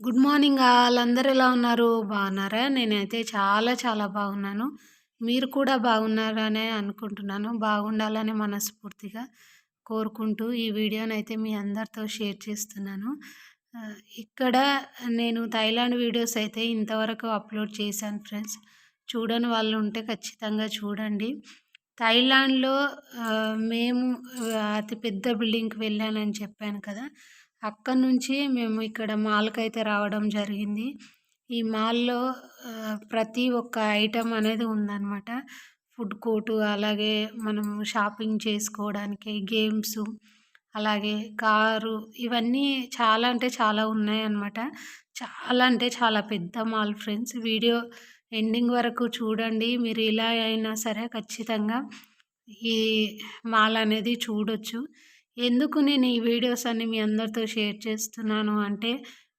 Good morning వాళ్ళందరూ ఎలా ఉన్నారు? బాగున్నారా? నేనైతే చాలా చాలా బాగున్నాను. మీరు కూడా బాగున్నారనే అనుకుంటున్నాను. బాగుండాలని మనస్ఫూర్తిగా కోరుకుంటూ ఈ వీడియోని అయితే మీ అందరితో షేర్ చేస్తున్నాను. ఇక్కడ నేను థైలాండ్ వీడియోస్ అయితే ఇంతవరకు అప్లోడ్ చేశాను ఫ్రెండ్స్. చూడని వాళ్ళు ఉంటే ఖచ్చితంగా చూడండి. థైలాండ్లో మేము అతిపెద్ద బిల్డింగ్కి వెళ్ళానని చెప్పాను కదా. అక్కడి నుంచి మేము ఇక్కడ మాల్కి అయితే రావడం జరిగింది. ఈ మాల్లో ప్రతి ఒక్క ఐటమ్ అనేది ఉందన్నమాట. ఫుడ్ కోర్టు అలాగే మనం షాపింగ్ చేసుకోవడానికి గేమ్స్ అలాగే కారు ఇవన్నీ చాలా అంటే చాలా ఉన్నాయన్నమాట. చాలా అంటే చాలా పెద్ద మాల్ ఫ్రెండ్స్. వీడియో ఎండింగ్ వరకు చూడండి. మీరు ఇలా అయినా సరే ఖచ్చితంగా ఈ మాల్ అనేది చూడొచ్చు. ఎందుకు నేను ఈ వీడియోస్ అన్ని మీ అందరితో షేర్ చేస్తున్నాను అంటే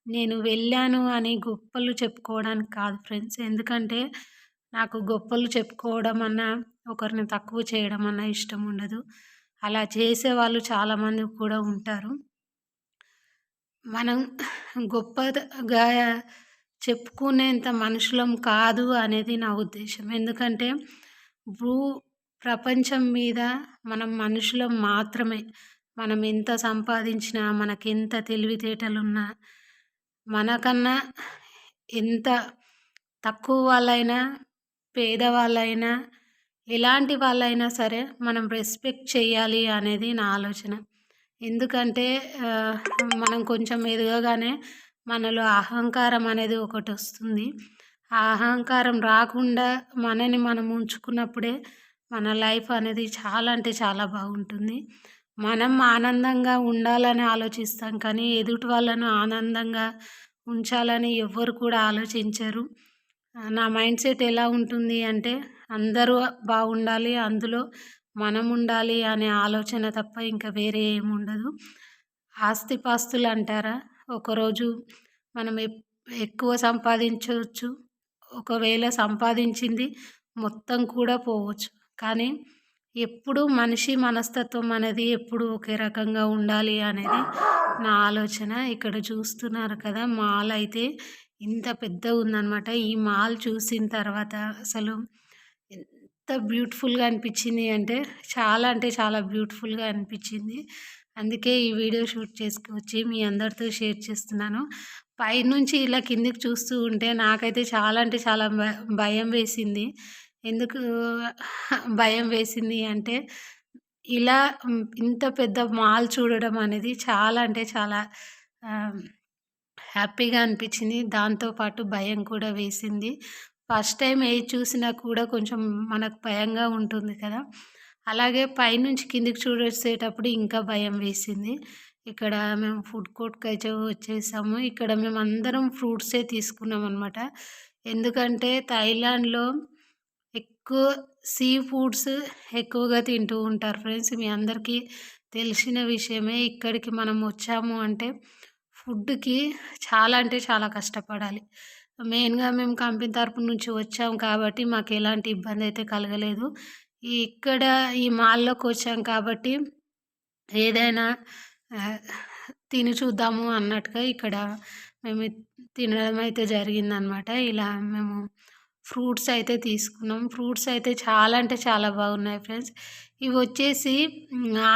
నేను వెళ్ళాను అని గొప్పలు చెప్పుకోవడానికి కాదు ఫ్రెండ్స్. ఎందుకంటే నాకు గొప్పలు చెప్పుకోవడం అన్నా ఒకరిని తక్కువ చేయడం అన్నా ఇష్టం ఉండదు. అలా చేసే వాళ్ళు చాలామంది కూడా ఉంటారు. మనం గొప్పగా చెప్పుకునేంత మనుషులం కాదు అనేది నా ఉద్దేశం. ఎందుకంటే భూ ప్రపంచం మీద మనం మనుషులం మాత్రమే. మనం ఎంత సంపాదించినా మనకెంత తెలివితేటలున్నా మనకన్నా ఎంత తక్కువ వాళ్ళైనా పేదవాళ్ళైనా ఎలాంటి వాళ్ళైనా సరే మనం రెస్పెక్ట్ చేయాలి అనేది నా ఆలోచన. ఎందుకంటే మనం కొంచెం ఎదుగగానే మనలో అహంకారం అనేది ఒకటి వస్తుంది. ఆ అహంకారం రాకుండా మనని మనం ఉంచుకున్నప్పుడే మన లైఫ్ అనేది చాలా అంటే చాలా బాగుంటుంది. మనం ఆనందంగా ఉండాలని ఆలోచిస్తాం కానీ ఎదుటి వాళ్ళను ఆనందంగా ఉంచాలని ఎవ్వరు కూడా ఆలోచించరు. నా మైండ్ సెట్ ఎలా ఉంటుంది అంటే అందరూ బాగుండాలి అందులో మనం ఉండాలి అనే ఆలోచన తప్ప ఇంకా వేరే ఏముండదు ఆస్తిపాస్తులు అంటారా? ఒకరోజు మనం ఎక్కువ సంపాదించవచ్చు ఒకవేళ సంపాదించింది మొత్తం కూడా పోవచ్చు. కానీ ఎప్పుడు మనిషి మనస్తత్వం అనేది ఎప్పుడు ఒకే రకంగా ఉండాలి అనేది నా ఆలోచన. ఇక్కడ చూస్తున్నారు కదా మాల్ అయితే ఇంత పెద్దగా ఉందన్నమాట. ఈ మాల్ చూసిన తర్వాత అసలు ఎంత బ్యూటిఫుల్గా అనిపించింది అంటే చాలా అంటే చాలా బ్యూటిఫుల్గా అనిపించింది. అందుకే ఈ వీడియో షూట్ చేసుకొచ్చి మీ అందరితో షేర్ చేస్తున్నాను. పైనుంచి ఇలా కిందికి చూస్తూ ఉంటే నాకైతే చాలా అంటే చాలా భయం వేసింది. ఎందుకు భయం వేసింది అంటే ఇలా ఇంత పెద్ద మాల్ చూడడం అనేది చాలా అంటే చాలా హ్యాపీగా అనిపించింది. దాంతోపాటు భయం కూడా వేసింది. ఫస్ట్ టైం ఏది చూసినా కూడా కొంచెం మనకు భయంగా ఉంటుంది కదా. అలాగే పైనుంచి కిందికి చూసేటప్పుడు ఇంకా భయం వేసింది. ఇక్కడ మేము ఫుడ్ కోర్ట్కి అయితే వచ్చేసాము. ఇక్కడ మేము అందరం ఫ్రూట్సే తీసుకున్నాం అనమాట ఎందుకంటే థైలాండ్లో ఎక్కువ సీ ఫుడ్స్ ఎక్కువగా తింటూ ఉంటారు ఫ్రెండ్స్. మీ అందరికీ తెలిసిన విషయమే ఇక్కడికి మనం వచ్చాము అంటే ఫుడ్కి చాలా అంటే చాలా కష్టపడాలి. మెయిన్గా మేము కంపెనీ తరపు నుంచి వచ్చాం కాబట్టి మాకు ఎలాంటి ఇబ్బంది అయితే కలగలేదు. ఇక్కడ ఈ మాల్లోకి వచ్చాం కాబట్టి ఏదైనా తిని చూద్దాము అన్నట్టుగా ఇక్కడ మేము తినడం అయితే జరిగిందనమాట ఇలా మేము ఫ్రూట్స్ అయితే తీసుకున్నాం. ఫ్రూట్స్ అయితే చాలా అంటే చాలా బాగున్నాయి ఫ్రెండ్స్. ఇవి వచ్చేసి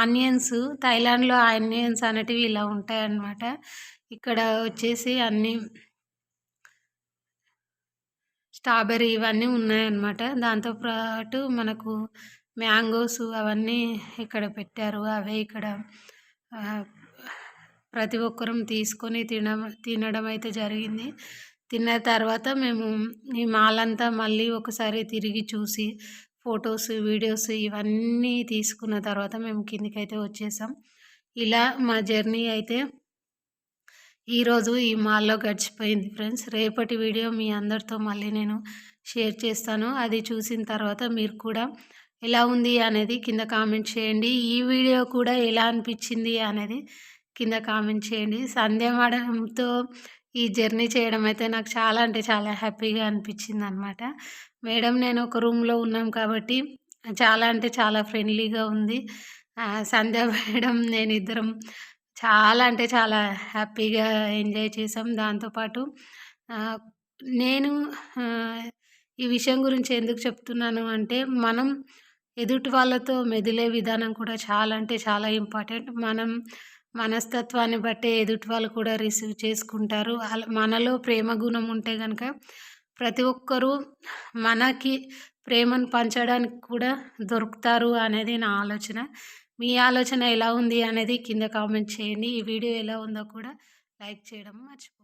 ఆనియన్స్ థైలాండ్లో ఆనియన్స్ అనేటివి ఇలా ఉంటాయన్నమాట. ఇక్కడ వచ్చేసి అన్నీ స్ట్రాబెర్రీ ఇవన్నీ ఉన్నాయన్నమాట. దాంతోపాటు మనకు మ్యాంగోస్ అవన్నీ ఇక్కడ పెట్టారు. అవే ఇక్కడ ప్రతి ఒక్కరం తీసుకొని తిన తినడం అయితే జరిగింది. తిన్న తర్వాత మేము ఈ మాల్ అంతా మళ్ళీ ఒకసారి తిరిగి చూసి ఫొటోస్ వీడియోస్ ఇవన్నీ తీసుకున్న తర్వాత మేము కిందికి అయితే వచ్చేసాం. ఇలా మా జర్నీ అయితే ఈరోజు ఈ మాల్లో గడిచిపోయింది ఫ్రెండ్స్. రేపటి వీడియో మీ అందరితో మళ్ళీ నేను షేర్ చేస్తాను. అది చూసిన తర్వాత మీరు కూడా ఎలా ఉంది అనేది కింద కామెంట్ చేయండి. ఈ వీడియో కూడా ఎలా అనిపించింది అనేది కింద కామెంట్ చేయండి. సంధ్య మేడంతో ఈ జర్నీ చేయడం అయితే నాకు చాలా అంటే చాలా హ్యాపీగా అనిపించింది అనమాట మేడం నేను ఒక రూమ్లో ఉన్నాం కాబట్టి చాలా అంటే చాలా ఫ్రెండ్లీగా ఉంది. సంధ్య మేడం నేను ఇద్దరం చాలా అంటే చాలా హ్యాపీగా ఎంజాయ్ చేసాం. దాంతోపాటు నేను ఈ విషయం గురించి ఎందుకు చెప్తున్నాను అంటే మనం ఎదుటి వాళ్ళతో మెదిలే విధానం కూడా చాలా అంటే చాలా ఇంపార్టెంట్. మనం మనస్తత్వాన్ని బట్టే ఎదుటి వాళ్ళు కూడా రిసీవ్ చేసుకుంటారు. మనలో ప్రేమ గుణం ఉంటే కనుక ప్రతి ఒక్కరూ మనకి ప్రేమను పంచడానికి కూడా దొరుకుతారు అనేది నా ఆలోచన. మీ ఆలోచన ఎలా ఉంది అనేది కింద కామెంట్ చేయండి. ఈ వీడియో ఎలా ఉందో కూడా లైక్ చేయడం మర్చిపో